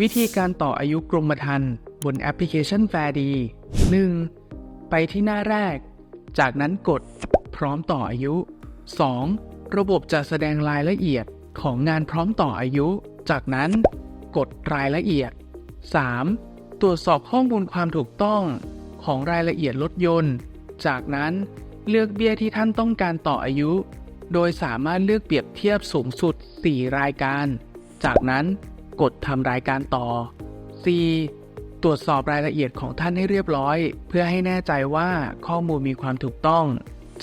วิธีการต่ออายุกรมธรรม์บนแอปพลิเคชันแฟร์ดี 1. ไปที่หน้าแรก จากนั้นกด พร้อมต่ออายุ 2. ระบบจะแสดงรายละเอียดของงานพร้อมต่ออายุ จากนั้นกดรายละเอียด 3. ตรวจสอบข้อมูลความถูกต้องของรายละเอียดรถยนต์ จากนั้นเลือกเบี้ยที่ท่านต้องการต่ออายุ โดยสามารถเลือกเปรียบเทียบสูงสุด 4 รายการ จากนั้น กดทำรายการต่อ 4. ตรวจสอบรายละเอียดของท่านให้เรียบร้อย เพื่อให้แน่ใจว่าข้อมูลมีความถูกต้อง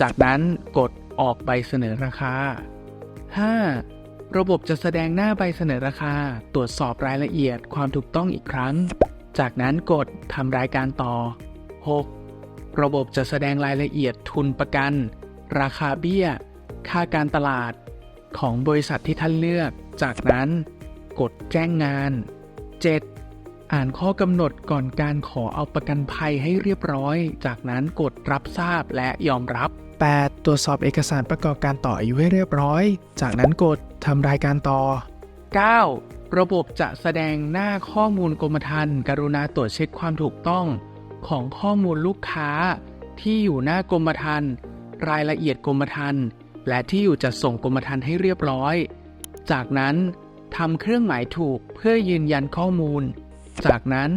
จากนั้นกดออกใบเสนอราคา 5. ระบบจะแสดงหน้าใบเสนอราคา ตรวจสอบรายละเอียดความถูกต้องอีกครั้ง จากนั้นกดทำรายการต่อ 6. ระบบจะแสดงรายละเอียดทุนประกัน ราคาเบี้ย ค่าการตลาด ของบริษัทที่ท่านเลือก จากนั้น กดแจ้งงาน 7. อ่านข้อกำหนดก่อนการขอเอาประกันภัยให้เรียบร้อย จากนั้นกดรับทราบและยอมรับ 8. ตรวจสอบเอกสารประกอบการต่ออายุให้เรียบร้อย จากนั้นกดทำรายการต่อ 9. ระบบจะแสดงหน้าข้อมูลกรมธรรม์กรุณาตรวจเช็คความถูกต้อง ของข้อมูลลูกค้า ที่อยู่หน้ากรมธรรม์รายละเอียดกรมธรรม์และที่อยู่จัดส่งกรมธรรม์ให้เรียบร้อย จากนั้น ทำเครื่องหมายถูกเพื่อยืนยันข้อมูล จากนั้น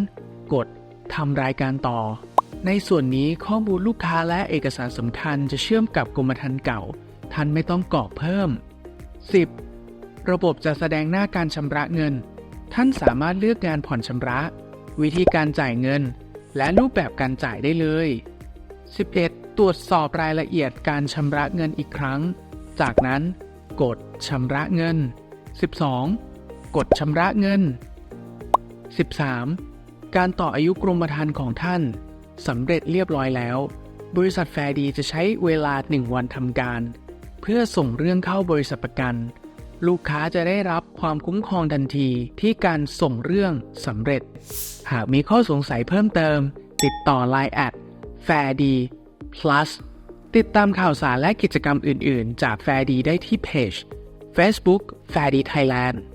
กดทำรายการต่อ ในส่วนนี้ข้อมูลลูกค้าและเอกสารสำคัญจะเชื่อมกับกรมธรรม์เก่า ท่านไม่ต้องกรอกเพิ่ม 10. ระบบจะแสดงหน้าการชำระเงิน ท่านสามารถเลือกงานผ่อนชำระ วิธีการจ่ายเงิน และรูปแบบการจ่ายได้เลย 11. ตรวจสอบรายละเอียดการชำระเงินอีกครั้ง จากนั้น กดชำระเงิน 12. กดชำระเงิน 13. การต่ออายุกรมธรรม์ของท่านสำเร็จเรียบร้อยแล้ว บริษัทแฟร์ดีจะใช้เวลา 1 วันทำการ เพื่อส่งเรื่องเข้าบริษัทประกัน ลูกค้าจะได้รับความคุ้มครองทันทีที่การส่งเรื่องสำเร็จ หากมีข้อสงสัยเพิ่มเติม ติดต่อ Line แอด f a i r d plus ติดตามข่าวสารและกิจกรรมอื่น ๆ จาก f a i r d ได้ที่เพจ Facebook f a i r d Thailand